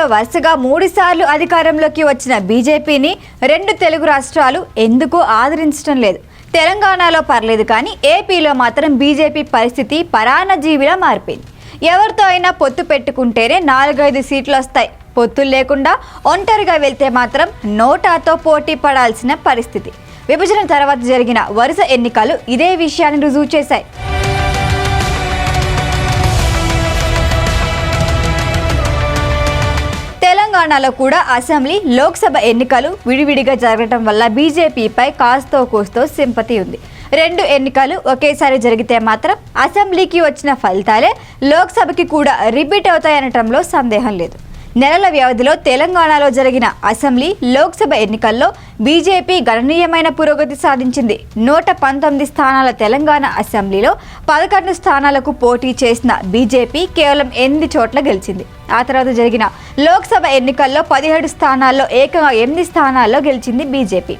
రాష్ట్రాల్లో వరుసగా మూడుసార్లు అధికారంలోకి వచ్చిన బీజేపీని రెండు తెలుగు రాష్ట్రాలు ఎందుకు ఆదరించడం లేదు? తెలంగాణలో పర్లేదు కానీ ఏపీలో మాత్రం బీజేపీ పరిస్థితి పరాన్నజీవిలా మారిపోయింది. ఎవరితో అయినా పొత్తు పెట్టుకుంటేనే నాలుగైదు సీట్లు వస్తాయి. పొత్తులు లేకుండా ఒంటరిగా వెళ్తే మాత్రం నోటాతో పోటీ పడాల్సిన పరిస్థితి. విభజన తర్వాత జరిగిన వరుస ఎన్నికలు ఇదే విషయాన్ని రుజువు చేశాయి. తెలంగాణలో కూడా అసెంబ్లీ లోక్సభ ఎన్నికలు విడివిడిగా జరగడం వల్ల బీజేపీపై కాస్తో కూస్తో సింపతి ఉంది. రెండు ఎన్నికలు ఒకేసారి జరిగితే మాత్రం అసెంబ్లీకి వచ్చిన ఫలితాలే లోక్సభకి కూడా రిపీట్ అవుతాయనటంలో సందేహం లేదు. నెలల వ్యవధిలో తెలంగాణలో జరిగిన అసెంబ్లీ లోక్సభ ఎన్నికల్లో బీజేపీ గణనీయమైన పురోగతి సాధించింది. నూట పంతొమ్మిది స్థానాల తెలంగాణ అసెంబ్లీలో పదకొండు స్థానాలకు పోటీ చేసిన బీజేపీ కేవలం ఎనిమిది చోట్ల గెలిచింది. ఆ తర్వాత జరిగిన లోక్సభ ఎన్నికల్లో పదిహేడు స్థానాల్లో ఏకంగా ఎనిమిది స్థానాల్లో గెలిచింది బీజేపీ.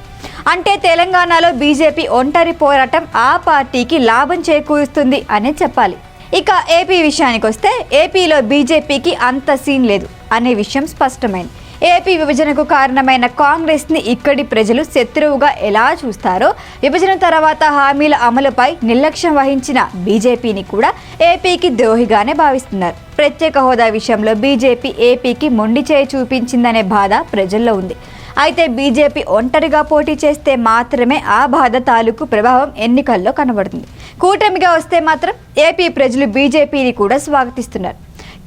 అంటే తెలంగాణలో బీజేపీ ఒంటరి పోరాటం ఆ పార్టీకి లాభం చేకూరుస్తుంది అనే చెప్పాలి. ఇక ఏపీ విషయానికి వస్తే ఏపీలో బీజేపీకి అంత సీన్ లేదు అనే విషయం స్పష్టమైంది. ఏపీ విభజనకు కారణమైన కాంగ్రెస్ని ఇక్కడి ప్రజలు శత్రువుగా ఎలా చూస్తారో విభజన తర్వాత హామీల అమలుపై నిర్లక్ష్యం వహించిన బీజేపీని కూడా ఏపీకి ద్రోహిగానే భావిస్తున్నారు. ప్రత్యేక హోదా విషయంలో బీజేపీ ఏపీకి మొండి చేయి చూపించిందనే బాధ ప్రజల్లో ఉంది. అయితే బీజేపీ ఒంటరిగా పోటీ చేస్తే మాత్రమే ఆ బాధ తాలూకు ప్రభావం ఎన్నికల్లో కనబడుతుంది. కూటమిగా వస్తే మాత్రం ఏపీ ప్రజలు బీజేపీని కూడా స్వాగతిస్తున్నారు.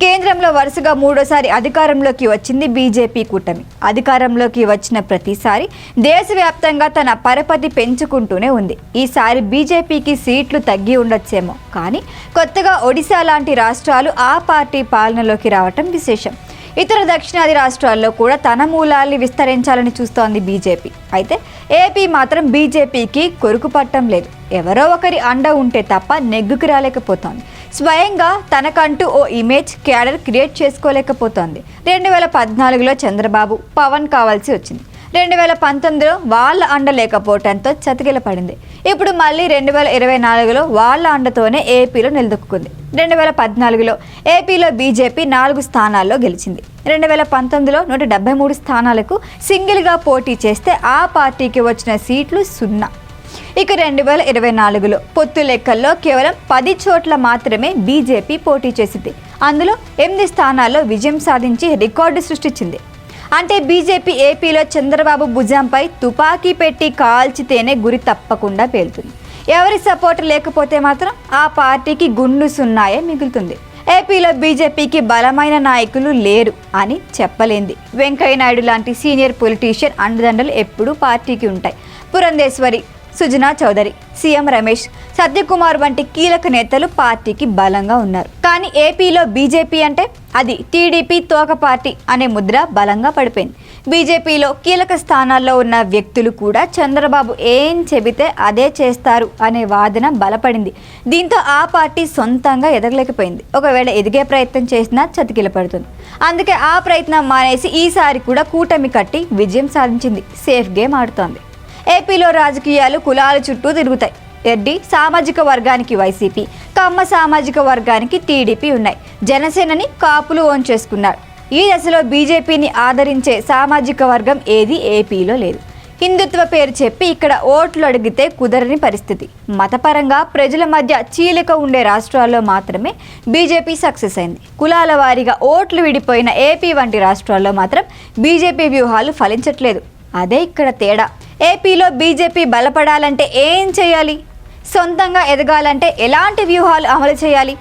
కేంద్రంలో వరుసగా మూడోసారి అధికారంలోకి వచ్చింది బీజేపీ కూటమి. అధికారంలోకి వచ్చిన ప్రతిసారి దేశవ్యాప్తంగా తన పరపతి పెంచుకుంటూనే ఉంది. ఈసారి బీజేపీకి సీట్లు తగ్గి ఉండొచ్చేమో. కానీ కొత్తగా ఒడిశా లాంటి రాష్ట్రాలు ఆ పార్టీ పాలనలోకి రావటం విశేషం. ఇతర దక్షిణాది రాష్ట్రాల్లో కూడా తన మూలాల్ని విస్తరించాలని చూస్తోంది బీజేపీ. అయితే ఏపీ మాత్రం బీజేపీకి కొరుకు పట్టం లేదు. ఎవరో ఒకరి అండ ఉంటే తప్ప నెగ్గుకు రాలేకపోతోంది. స్వయంగా తనకంటూ ఓ ఇమేజ్ క్యాడర్ క్రియేట్ చేసుకోలేకపోతోంది. రెండు వేల పద్నాలుగులో చంద్రబాబు పవన్ కావాల్సి వచ్చింది. రెండు వేల పంతొమ్మిదిలో వాళ్ళ అండ లేకపోవడంతో చతికిల పడింది ఇప్పుడు మళ్ళీ రెండు వేల ఇరవై నాలుగులో వాళ్ళ అండతోనే ఏపీలో నిలదొక్కుంది రెండు వేల పద్నాలుగులో ఏపీలో బీజేపీ నాలుగు స్థానాల్లో గెలిచింది. రెండు వేల పంతొమ్మిదిలో నూట డెబ్బై మూడు స్థానాలకు సింగిల్గా పోటీ చేస్తే ఆ పార్టీకి వచ్చిన సీట్లు సున్నా. ఇక రెండు వేల ఇరవై నాలుగులో పొత్తు లెక్కల్లో కేవలం పది చోట్ల మాత్రమే బీజేపీ పోటీ చేసింది. అందులో ఎనిమిది స్థానాల్లో విజయం సాధించి రికార్డు సృష్టించింది. అంటే బీజేపీ ఏపీలో చంద్రబాబు భుజంపై తుపాకీ పెట్టి కాల్చితేనే గురి తప్పకుండా పేలుతుంది. ఎవరి సపోర్ట్ లేకపోతే మాత్రం ఆ పార్టీకి గుండు సున్నాయే మిగులుతుంది. ఏపీలో బీజేపీకి బలమైన నాయకులు లేరు అని చెప్పలేంది. వెంకయ్య నాయుడు లాంటి సీనియర్ పొలిటీషియన్ అండదండలు ఎప్పుడూ పార్టీకి ఉంటాయి. పురంధేశ్వరి సుజనా చౌదరి సీఎం రమేష్ సత్యకుమార్ వంటి కీలక నేతలు పార్టీకి బలంగా ఉన్నారు. కానీ ఏపీలో బీజేపీ అంటే అది టీడీపీ తోక పార్టీ అనే ముద్ర బలంగా పడిపోయింది. బీజేపీలో కీలక స్థానాల్లో ఉన్న వ్యక్తులు కూడా చంద్రబాబు ఏం చెబితే అదే చేస్తారు అనే వాదన బలపడింది. దీంతో ఆ పార్టీ సొంతంగా ఎదగలేకపోయింది. ఒకవేళ ఎదిగే ప్రయత్నం చేసినా చతికిల పడుతుంది అందుకే ఆ ప్రయత్నం మానేసి ఈసారి కూడా కూటమి కట్టి విజయం సాధించింది. సేఫ్ గేమ్ ఆడుతోంది. ఏపీలో రాజకీయాలు కులాల చుట్టూ తిరుగుతాయి. రెడ్డి సామాజిక వర్గానికి వైసీపీ కమ్మ సామాజిక వర్గానికి టీడీపీ ఉన్నాయి. జనసేనని కాపులు ఓన్ చేసుకున్నారు ఈ దశలో బీజేపీని ఆదరించే సామాజిక వర్గం ఏది ఏపీలో లేదు. హిందుత్వ పేరు చెప్పి ఇక్కడ ఓట్లు అడిగితే కుదరని పరిస్థితి. మతపరంగా ప్రజల మధ్య చీలిక ఉండే రాష్ట్రాల్లో మాత్రమే బీజేపీ సక్సెస్ అయింది. కులాల వారీగా ఓట్లు విడిపోయిన ఏపీ వంటి రాష్ట్రాల్లో మాత్రం బీజేపీ వ్యూహాలు ఫలించట్లేదు. అదే ఇక్కడ తేడా. ఏపీలో బీజేపీ బలపడాలంటే ఏం చేయాలి? సొంతంగా ఎదగాలంటే ఎలాంటి వ్యూహాలు అమలు చేయాలి?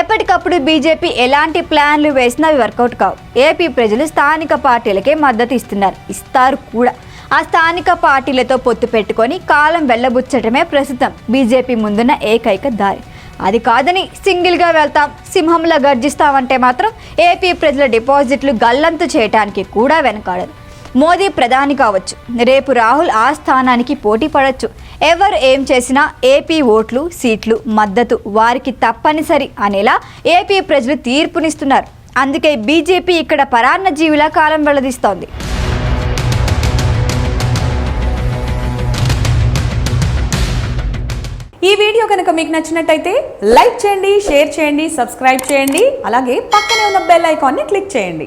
ఎప్పటికప్పుడు బీజేపీ ఎలాంటి ప్లాన్లు వేసినా అవి వర్కౌట్ కావు. ఏపీ ప్రజలు స్థానిక పార్టీలకే మద్దతు ఇస్తున్నారు. ఇస్తారు కూడా. ఆ స్థానిక పార్టీలతో పొత్తు పెట్టుకొని కాలం వెళ్ళబుచ్చటమే ప్రస్తుతం బీజేపీ ముందున్న ఏకైక దారి. అది కాదని సింగిల్గా వెళ్తాం సింహంలా గర్జిస్తామంటే మాత్రం ఏపీ ప్రజల డిపాజిట్లు గల్లంతు చేయడానికి కూడా వెనకాడదు మోదీ ప్రధాని కావచ్చు. రేపు రాహుల్ ఆ స్థానానికి పోటీ పడవచ్చు ఎవరు ఏం చేసినా ఏపీ ఓట్లు సీట్లు మద్దతు వారికి తప్పనిసరి అనేలా ఏపీ ప్రజలు తీర్పునిస్తున్నారు. అందుకే బీజేపీ ఇక్కడ పరాన్న జీవుల కాలం వెల్లదిస్తోంది ఈ వీడియో కనుక మీకు నచ్చినట్టయితే లైక్ చేయండి షేర్ చేయండి సబ్స్క్రైబ్ చేయండి. అలాగే పక్కనే ఉన్న బెల్ ఐకాన్ని క్లిక్ చేయండి.